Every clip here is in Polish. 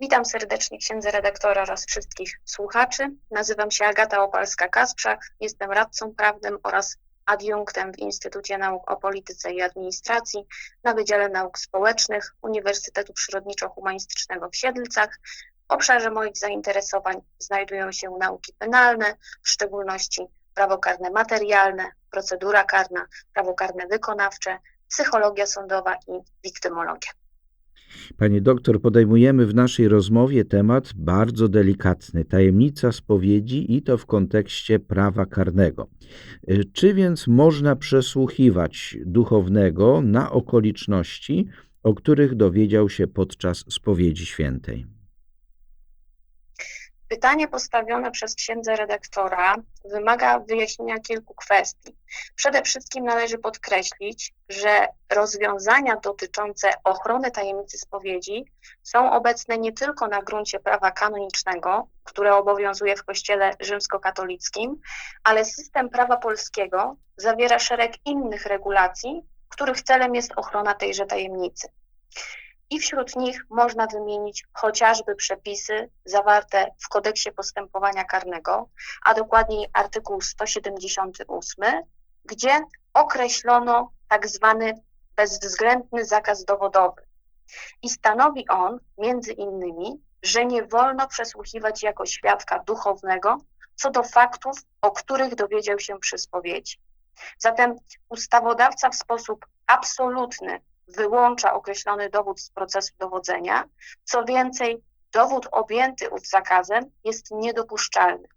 Witam serdecznie księdza redaktora oraz wszystkich słuchaczy. Nazywam się Agata Opalska-Kasprzak, jestem radcą prawnym oraz adiunktem w Instytucie Nauk o Polityce i Administracji na Wydziale Nauk Społecznych Uniwersytetu Przyrodniczo-Humanistycznego w Siedlcach. W obszarze moich zainteresowań znajdują się nauki penalne, w szczególności prawo karne materialne, procedura karna, prawo karne wykonawcze, psychologia sądowa i wiktymologia. Pani doktor, podejmujemy w naszej rozmowie temat bardzo delikatny tajemnica spowiedzi i to w kontekście prawa karnego. Czy więc można przesłuchiwać duchownego na okoliczności, o których dowiedział się podczas spowiedzi świętej? Pytanie postawione przez księdza redaktora wymaga wyjaśnienia kilku kwestii. Przede wszystkim należy podkreślić, że rozwiązania dotyczące ochrony tajemnicy spowiedzi są obecne nie tylko na gruncie prawa kanonicznego, które obowiązuje w Kościele rzymskokatolickim, ale system prawa polskiego zawiera szereg innych regulacji, których celem jest ochrona tejże tajemnicy i wśród nich można wymienić chociażby przepisy zawarte w kodeksie postępowania karnego, a dokładniej artykuł 178, gdzie określono tak zwany bezwzględny zakaz dowodowy. I stanowi on między innymi, że nie wolno przesłuchiwać jako świadka duchownego co do faktów, o których dowiedział się przy spowiedzi. Zatem ustawodawca w sposób absolutny wyłącza określony dowód z procesu dowodzenia. Co więcej, dowód objęty ów zakazem jest niedopuszczalny.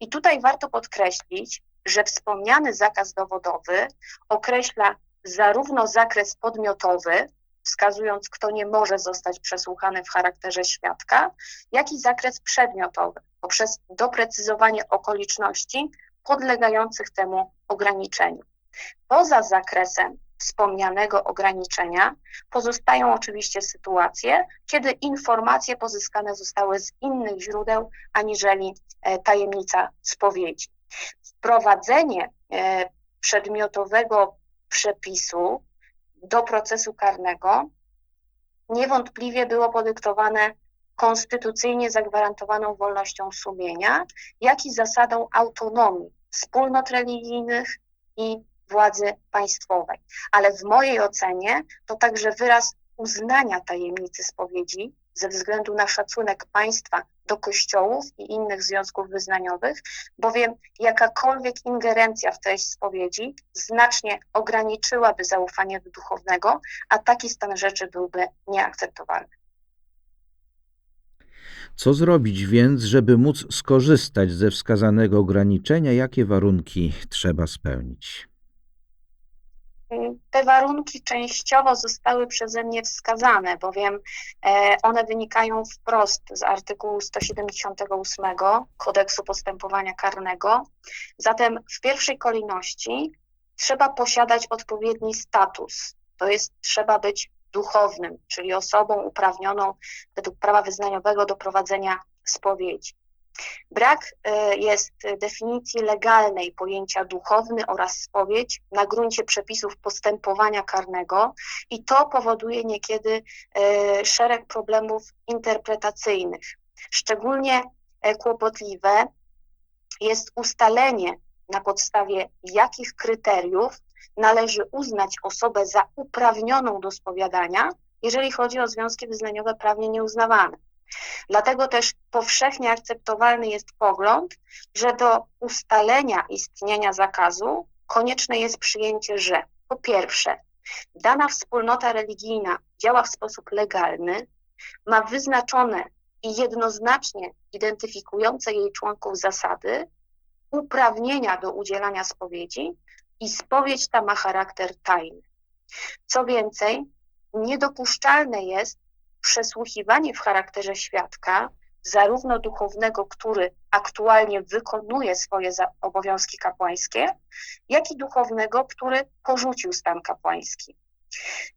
I tutaj warto podkreślić, że wspomniany zakaz dowodowy określa zarówno zakres podmiotowy, wskazując, kto nie może zostać przesłuchany w charakterze świadka, jak i zakres przedmiotowy, poprzez doprecyzowanie okoliczności podlegających temu ograniczeniu. Poza zakresem wspomnianego ograniczenia pozostają oczywiście sytuacje, kiedy informacje pozyskane zostały z innych źródeł aniżeli e, tajemnica spowiedzi. Wprowadzenie e, przedmiotowego przepisu do procesu karnego niewątpliwie było podyktowane konstytucyjnie zagwarantowaną wolnością sumienia, jak i zasadą autonomii wspólnot religijnych i władzy państwowej. Ale w mojej ocenie to także wyraz uznania tajemnicy spowiedzi ze względu na szacunek państwa do kościołów i innych związków wyznaniowych, bowiem jakakolwiek ingerencja w treść spowiedzi znacznie ograniczyłaby zaufanie do duchownego, a taki stan rzeczy byłby nieakceptowalny. Co zrobić więc, żeby móc skorzystać ze wskazanego ograniczenia? Jakie warunki trzeba spełnić? Te warunki częściowo zostały przeze mnie wskazane, bowiem e, one wynikają wprost z artykułu 178 Kodeksu Postępowania Karnego. Zatem w pierwszej kolejności trzeba posiadać odpowiedni status, to jest trzeba być duchownym, czyli osobą uprawnioną według prawa wyznaniowego do prowadzenia spowiedzi. Brak e, jest definicji legalnej pojęcia duchowny oraz spowiedź na gruncie przepisów postępowania karnego i to powoduje niekiedy e, szereg problemów interpretacyjnych. Szczególnie e, kłopotliwe jest ustalenie, na podstawie jakich kryteriów należy uznać osobę za uprawnioną do spowiadania, jeżeli chodzi o związki wyznaniowe prawnie nieuznawane. Dlatego też powszechnie akceptowalny jest pogląd, że do ustalenia istnienia zakazu konieczne jest przyjęcie, że po pierwsze, dana wspólnota religijna działa w sposób legalny, ma wyznaczone i jednoznacznie identyfikujące jej członków zasady, uprawnienia do udzielania spowiedzi i spowiedź ta ma charakter tajny. Co więcej, niedopuszczalne jest przesłuchiwanie w charakterze świadka, zarówno duchownego, który aktualnie wykonuje swoje obowiązki kapłańskie, jak i duchownego, który porzucił stan kapłański.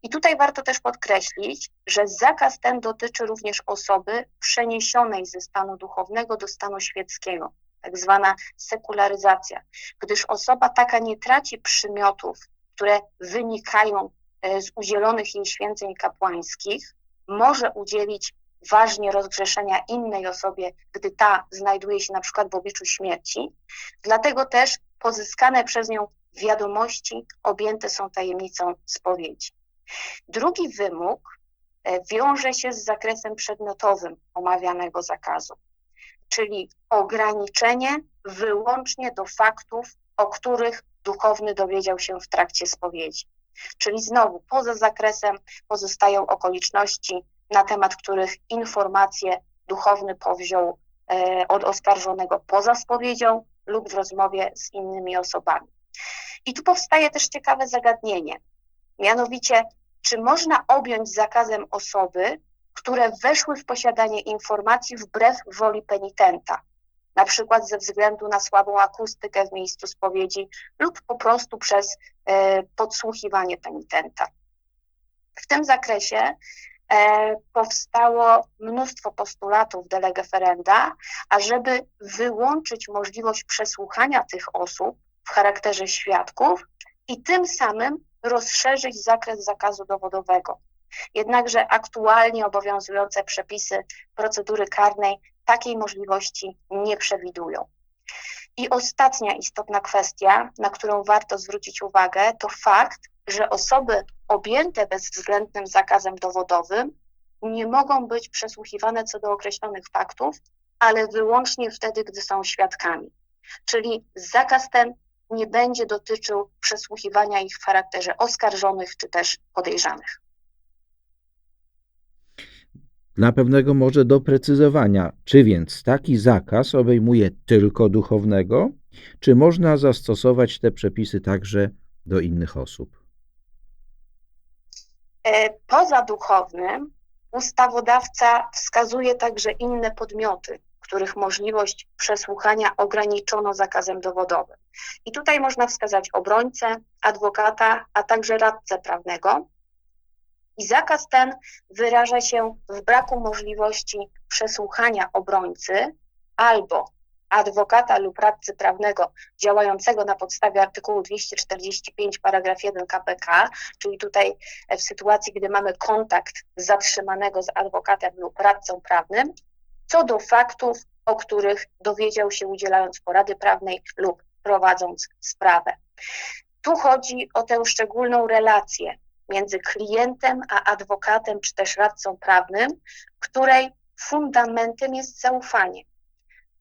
I tutaj warto też podkreślić, że zakaz ten dotyczy również osoby przeniesionej ze stanu duchownego do stanu świeckiego, tak zwana sekularyzacja, gdyż osoba taka nie traci przymiotów, które wynikają e, z udzielonych jej święceń kapłańskich, może udzielić ważnie rozgrzeszenia innej osobie, gdy ta znajduje się na przykład w obliczu śmierci. Dlatego też pozyskane przez nią wiadomości objęte są tajemnicą spowiedzi. Drugi wymóg e, wiąże się z zakresem przedmiotowym omawianego zakazu, czyli ograniczenie wyłącznie do faktów, o których duchowny dowiedział się w trakcie spowiedzi. Czyli znowu poza zakresem pozostają okoliczności, na temat których informacje duchowny powziął e, od oskarżonego poza spowiedzią lub w rozmowie z innymi osobami. I tu powstaje też ciekawe zagadnienie. Mianowicie, czy można objąć zakazem osoby, które weszły w posiadanie informacji wbrew woli penitenta, na przykład ze względu na słabą akustykę w miejscu spowiedzi lub po prostu przez e, podsłuchiwanie penitenta. W tym zakresie e, powstało mnóstwo postulatów de lege ferenda, ażeby wyłączyć możliwość przesłuchania tych osób w charakterze świadków i tym samym rozszerzyć zakres zakazu dowodowego. Jednakże aktualnie obowiązujące przepisy procedury karnej takiej możliwości nie przewidują. I ostatnia istotna kwestia, na którą warto zwrócić uwagę, to fakt, że osoby objęte bezwzględnym zakazem dowodowym nie mogą być przesłuchiwane co do określonych faktów, ale wyłącznie wtedy, gdy są świadkami. Czyli zakaz ten nie będzie dotyczył przesłuchiwania ich w charakterze oskarżonych czy też podejrzanych. Dla pewnego może doprecyzowania, czy więc taki zakaz obejmuje tylko duchownego, czy można zastosować te przepisy także do innych osób? E, poza duchownym ustawodawca wskazuje także inne podmioty, których możliwość przesłuchania ograniczono zakazem dowodowym. I tutaj można wskazać obrońcę, adwokata, a także radcę prawnego. I zakaz ten wyraża się w braku możliwości przesłuchania obrońcy albo adwokata lub radcy prawnego działającego na podstawie artykułu 245 paragraf 1 KPK, czyli tutaj w sytuacji, gdy mamy kontakt zatrzymanego z adwokatem lub radcą prawnym, co do faktów, o których dowiedział się udzielając porady prawnej lub prowadząc sprawę. Tu chodzi o tę szczególną relację między klientem a adwokatem czy też radcą prawnym, której fundamentem jest zaufanie.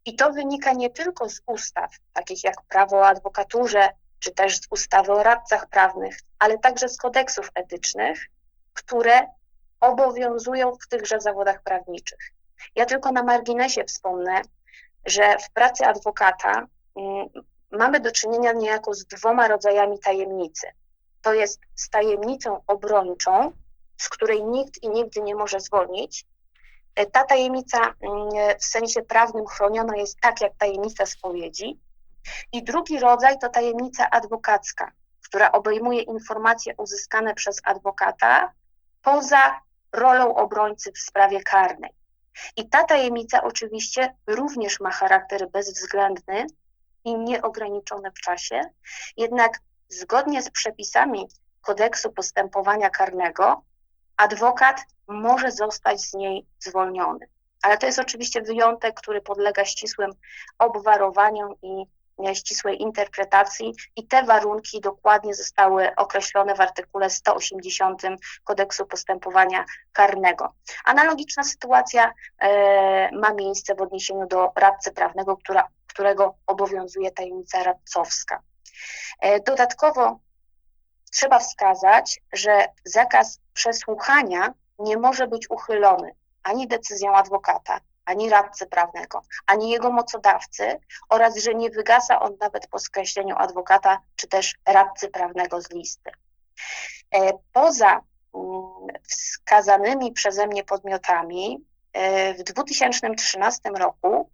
I to wynika nie tylko z ustaw, takich jak prawo o adwokaturze, czy też z ustawy o radcach prawnych, ale także z kodeksów etycznych, które obowiązują w tychże zawodach prawniczych. Ja tylko na marginesie wspomnę, że w pracy adwokata mm, mamy do czynienia niejako z dwoma rodzajami tajemnicy. To jest z tajemnicą obrończą, z której nikt i nigdy nie może zwolnić. E, ta tajemnica mm, w sensie prawnym chroniona jest tak jak tajemnica spowiedzi. I drugi rodzaj to tajemnica adwokacka, która obejmuje informacje uzyskane przez adwokata poza rolą obrońcy w sprawie karnej. I ta tajemnica oczywiście również ma charakter bezwzględny i nieograniczony w czasie, jednak zgodnie z przepisami kodeksu postępowania karnego, adwokat może zostać z niej zwolniony. Ale to jest oczywiście wyjątek, który podlega ścisłym obwarowaniom i ścisłej interpretacji i te warunki dokładnie zostały określone w artykule 180 kodeksu postępowania karnego. Analogiczna sytuacja e, ma miejsce w odniesieniu do radcy prawnego, która, którego obowiązuje tajemnica radcowska. E, dodatkowo trzeba wskazać, że zakaz przesłuchania nie może być uchylony ani decyzją adwokata, ani radcy prawnego, ani jego mocodawcy oraz że nie wygasa on nawet po skreśleniu adwokata czy też radcy prawnego z listy. E, poza mm, wskazanymi przeze mnie podmiotami e, w 2013 roku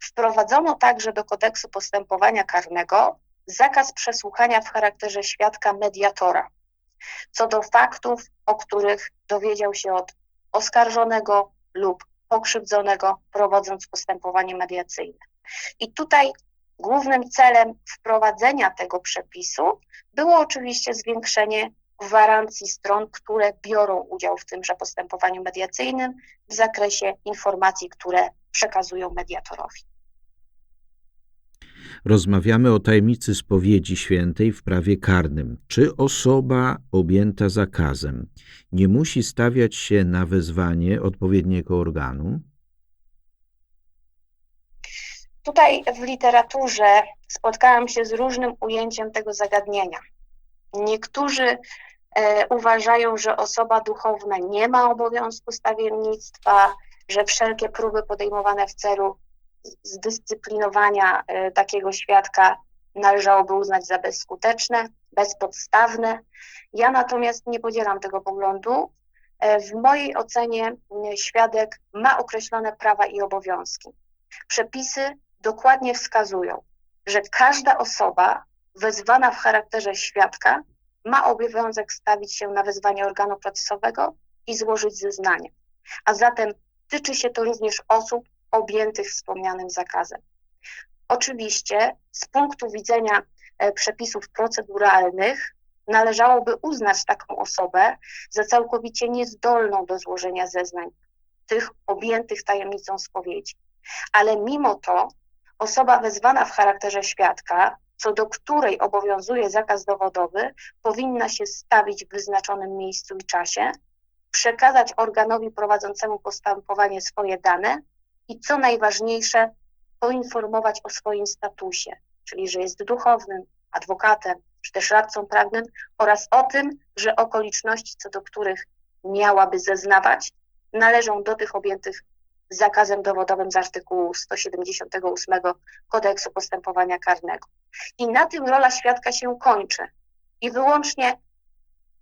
wprowadzono także do kodeksu postępowania karnego zakaz przesłuchania w charakterze świadka mediatora co do faktów, o których dowiedział się od oskarżonego lub pokrzywdzonego, prowadząc postępowanie mediacyjne. I tutaj głównym celem wprowadzenia tego przepisu było oczywiście zwiększenie gwarancji stron, które biorą udział w tymże postępowaniu mediacyjnym w zakresie informacji, które przekazują mediatorowi. Rozmawiamy o tajemnicy spowiedzi świętej w prawie karnym. Czy osoba objęta zakazem nie musi stawiać się na wezwanie odpowiedniego organu? Tutaj w literaturze spotkałam się z różnym ujęciem tego zagadnienia. Niektórzy e, uważają, że osoba duchowna nie ma obowiązku stawiennictwa, że wszelkie próby podejmowane w celu zdyscyplinowania e, takiego świadka należałoby uznać za bezskuteczne, bezpodstawne. Ja natomiast nie podzielam tego poglądu. E, w mojej ocenie m, świadek ma określone prawa i obowiązki. Przepisy dokładnie wskazują, że każda osoba wezwana w charakterze świadka ma obowiązek stawić się na wezwanie organu procesowego i złożyć zeznanie. A zatem tyczy się to również osób objętych wspomnianym zakazem. Oczywiście z punktu widzenia e, przepisów proceduralnych należałoby uznać taką osobę za całkowicie niezdolną do złożenia zeznań, tych objętych tajemnicą spowiedzi. Ale mimo to osoba wezwana w charakterze świadka, co do której obowiązuje zakaz dowodowy, powinna się stawić w wyznaczonym miejscu i czasie, przekazać organowi prowadzącemu postępowanie swoje dane i co najważniejsze, poinformować o swoim statusie, czyli że jest duchownym, adwokatem czy też radcą prawnym oraz o tym, że okoliczności, co do których miałaby zeznawać, należą do tych objętych zakazem dowodowym z artykułu 178 Kodeksu Postępowania Karnego. I na tym rola świadka się kończy. I wyłącznie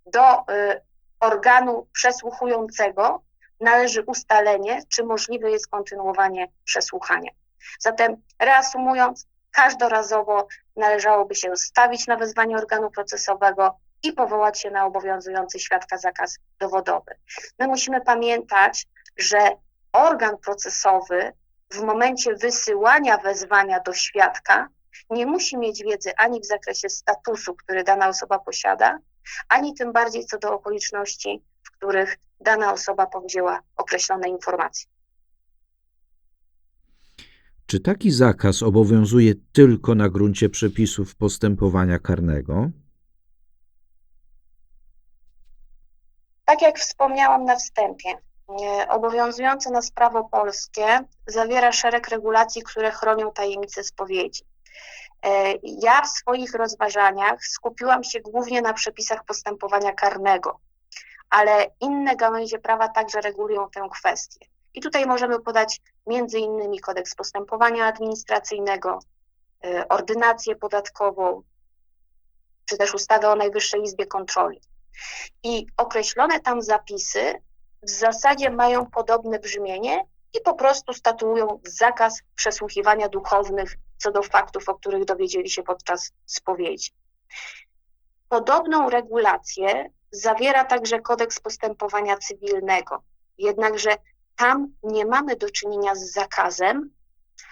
do y, organu przesłuchującego należy ustalenie, czy możliwe jest kontynuowanie przesłuchania. Zatem reasumując, każdorazowo należałoby się stawić na wezwanie organu procesowego i powołać się na obowiązujący świadka zakaz dowodowy. My musimy pamiętać, że organ procesowy w momencie wysyłania wezwania do świadka nie musi mieć wiedzy ani w zakresie statusu, który dana osoba posiada, ani tym bardziej co do okoliczności, w których dana osoba powzięła określone informacje. Czy taki zakaz obowiązuje tylko na gruncie przepisów postępowania karnego? Tak jak wspomniałam na wstępie, e, obowiązujące nas prawo polskie zawiera szereg regulacji, które chronią tajemnicę spowiedzi. E, Ja w swoich rozważaniach skupiłam się głównie na przepisach postępowania karnego, ale inne gałęzie prawa także regulują tę kwestię. I tutaj możemy podać między innymi kodeks postępowania administracyjnego, e, ordynację podatkową, czy też ustawę o Najwyższej Izbie Kontroli. I określone tam zapisy w zasadzie mają podobne brzmienie i po prostu statuują zakaz przesłuchiwania duchownych co do faktów, o których dowiedzieli się podczas spowiedzi. Podobną regulację zawiera także kodeks postępowania cywilnego, jednakże tam nie mamy do czynienia z zakazem,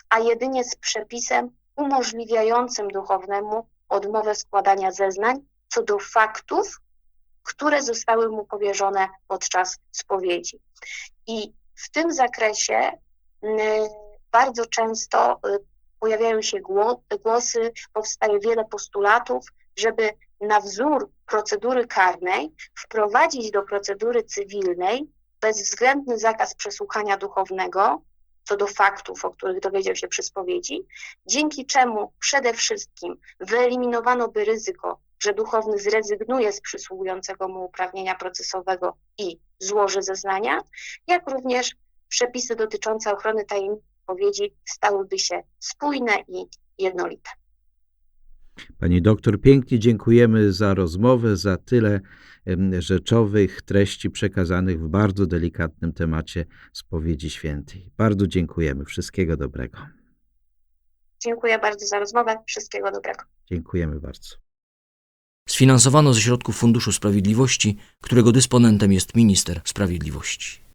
a jedynie z przepisem umożliwiającym duchownemu odmowę składania zeznań co do faktów, które zostały mu powierzone podczas spowiedzi. I w tym zakresie bardzo często y, pojawiają się głosy, powstaje wiele postulatów, żeby na wzór procedury karnej wprowadzić do procedury cywilnej bezwzględny zakaz przesłuchania duchownego co do faktów, o których dowiedział się przy spowiedzi, dzięki czemu przede wszystkim wyeliminowano by ryzyko, że duchowny zrezygnuje z przysługującego mu uprawnienia procesowego i złoży zeznania, jak również przepisy dotyczące ochrony tajemnicy spowiedzi stałyby się spójne i jednolite. Pani doktor, pięknie dziękujemy za rozmowę, za tyle rzeczowych treści przekazanych w bardzo delikatnym temacie spowiedzi świętej. Bardzo dziękujemy. Wszystkiego dobrego. Dziękuję bardzo za rozmowę. Wszystkiego dobrego. Dziękujemy bardzo. Sfinansowano ze środków Funduszu Sprawiedliwości, którego dysponentem jest minister sprawiedliwości.